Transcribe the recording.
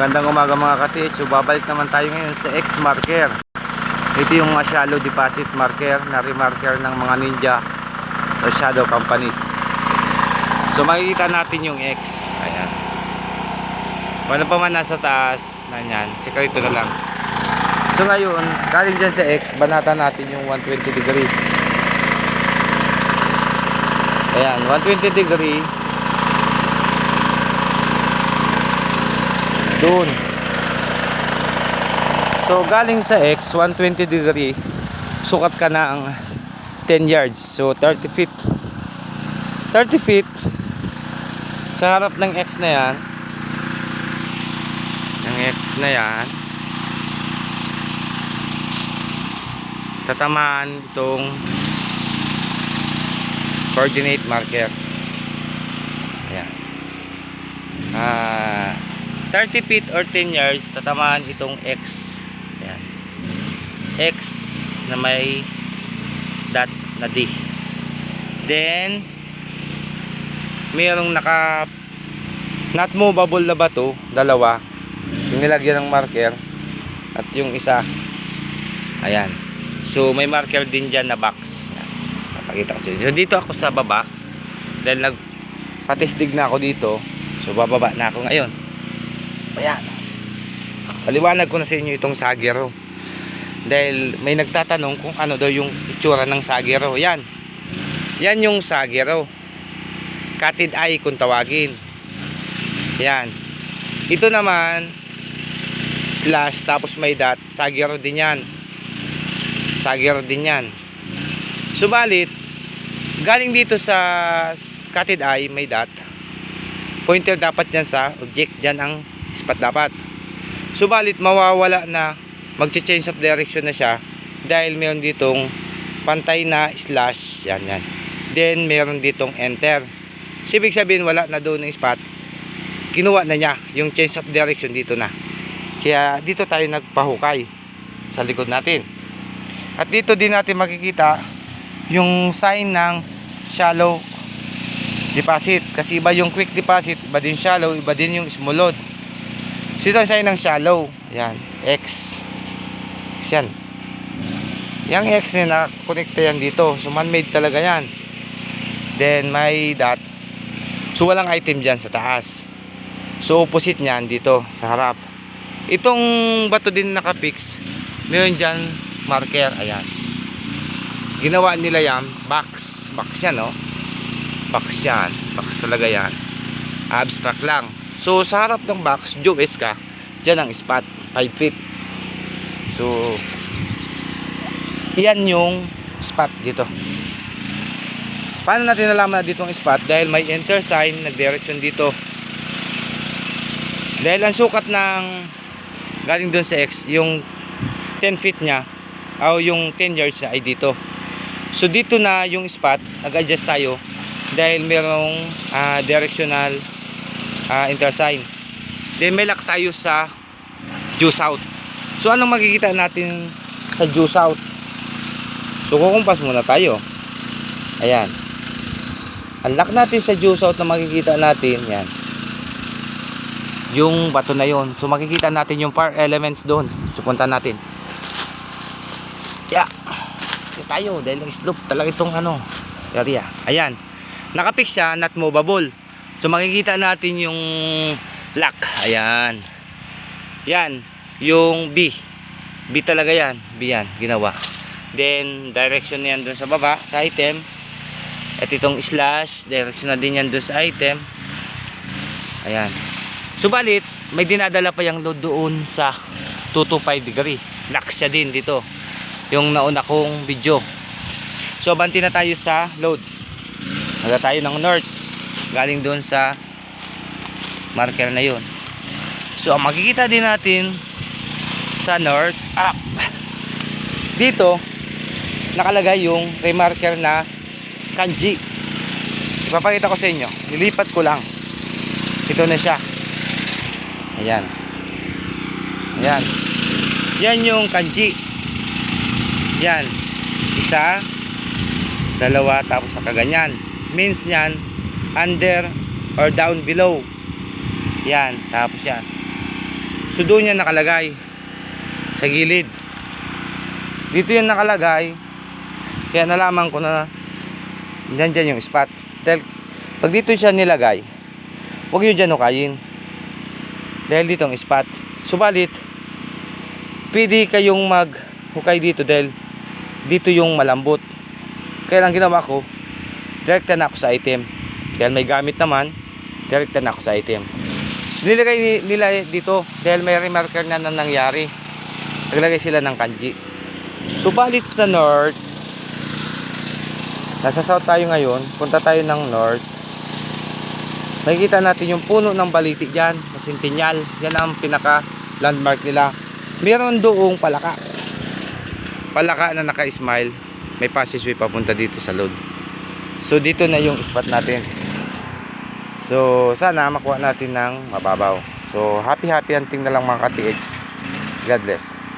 Magandang umaga mga ka-TH. So babalik naman tayo ngayon sa X marker. Ito yung mga shallow deposit marker na remarker ng mga ninja o shadow companies. So makikita natin yung X. Ayan. Ano pa man nasa taas na yan, ito na lang. So ngayon, galing dyan sa X, banata natin yung 120 degree. Ayan, 120 degree. Doon. So galing sa X, 120 degree, sukat ka na ang 10 yards. So 30 feet. 30 feet sa harap ng X na yan. Ng X na yan. Tatamaan itong coordinate marker. Ayan. Ah, 30 feet or 10 yards, tatamaan itong X. Ayan. X na may dot na D. Then, mayroong naka not movable na bato, dalawa. Yung nilagyan ng marker at yung isa ayan. So, may marker din dyan na box. Ayan. Papakita ko. So, dito ako sa baba. Dahil nagpatisdig na ako dito. So, bababa na ako ngayon. Ayan. Paliwanag ko na sa inyo itong sagero. Dahil may nagtatanong kung ano daw yung itsura ng sagero. Yan. Yan yung sagero. Catted eye kung tawagin. Yan. Ito naman slash tapos may dot. Sagero din yan. Sagero din yan. Subalit galing dito sa catted eye may dot. Pointer dapat yan sa object. Dyan ang spot dapat. Subalit mawawala na magche-change of direction na siya dahil meron ditong pantay na slash yan yan. Then meron ditong enter. So, ibig sabihin wala na doon ng spot. Kinuha na niya yung change of direction dito na. Kaya dito tayo nagpahukay sa likod natin. At dito din natin makikita yung sign ng shallow deposit. Kasi iba yung quick deposit, iba din shallow, iba din yung small load. So ito ang sign ng shallow. Yan, X. X yan. Yung X na nakakonekta yan dito. So man-made talaga yan. Then may dot. So walang item dyan sa taas. So opposite niyan dito sa harap. Itong bato din nakapix. Meron dyan marker. Ayan. Ginawa nila yan. Box. Box yan no. Box yan. Box talaga yan. Abstract lang. So sa harap ng box, Joes ka, dyan ang spot, 5 feet. So yan yung spot dito. Paano natin nalaman na dito ang spot? Dahil may enter sign, nag-direction dito. Dahil ang sukat ng galing doon sa X, yung 10 feet niya, o yung 10 yards niya ay dito. So dito na yung spot, nag-adjust tayo dahil merong ah, directional uh, intersign. Then may lock tayo sa due south. So anong makikita natin sa due south? So kukumpas muna tayo. Ayan. Ang lock natin sa due south na makikita natin, yan. Yung bato na yon. So makikita natin yung par elements doon. So punta natin. Yeah. Tayo dahil slope talaga itong ano area. Ayan. Nakapix siya, not movable. So makikita natin yung lock. Ayan. Yan. Yung B. B talaga yan. B yan. Ginawa. Then direction yan dun sa baba. Sa item. At itong slash. Direction na din yan dun sa item. Ayan. Subalit, may dinadala pa yung load doon sa 225 degree. Lock siya din dito. Yung nauna kong video. So, banti na tayo sa load. Nagda tayo ng north galing doon sa marker na yun. So ang makikita din natin sa north up dito nakalagay yung remarker na kanji. Ipapakita ko sa inyo. Nilipat ko lang. Ito na siya. Ayan. Ayan. Yan yung kanji. Yan. Isa dalawa tapos sa kaganyan. Means nyan under or down below yan tapos yan So doon yan nakalagay. Sa gilid. Dito yan nakalagay. Kaya nalaman ko na nandyan yung spot. Dahil pag dito siya nilagay, huwag nyo dyan hukayin. Dahil dito ang spot. Subalit, pwede kayong maghukay dito dahil dito yung malambot. Kaya lang ginawa ko, direkta na ako sa item. Dahil may gamit naman, direkta na ako sa item. Nilagay ni- nila dito dahil may remarker na, na nangyari. Naglagay sila ng kanji. Subalit sa north, nasa south tayo ngayon, punta tayo ng north. Makikita natin yung puno ng baliti dyan, na Centennial. Yan ang pinaka landmark nila. Meron doong palaka. Palaka na naka-smile. May passageway papunta dito sa load. So dito na yung spot natin. So sana makuha natin ng mababaw. So happy happy hunting na lang mga ka-TX. God bless.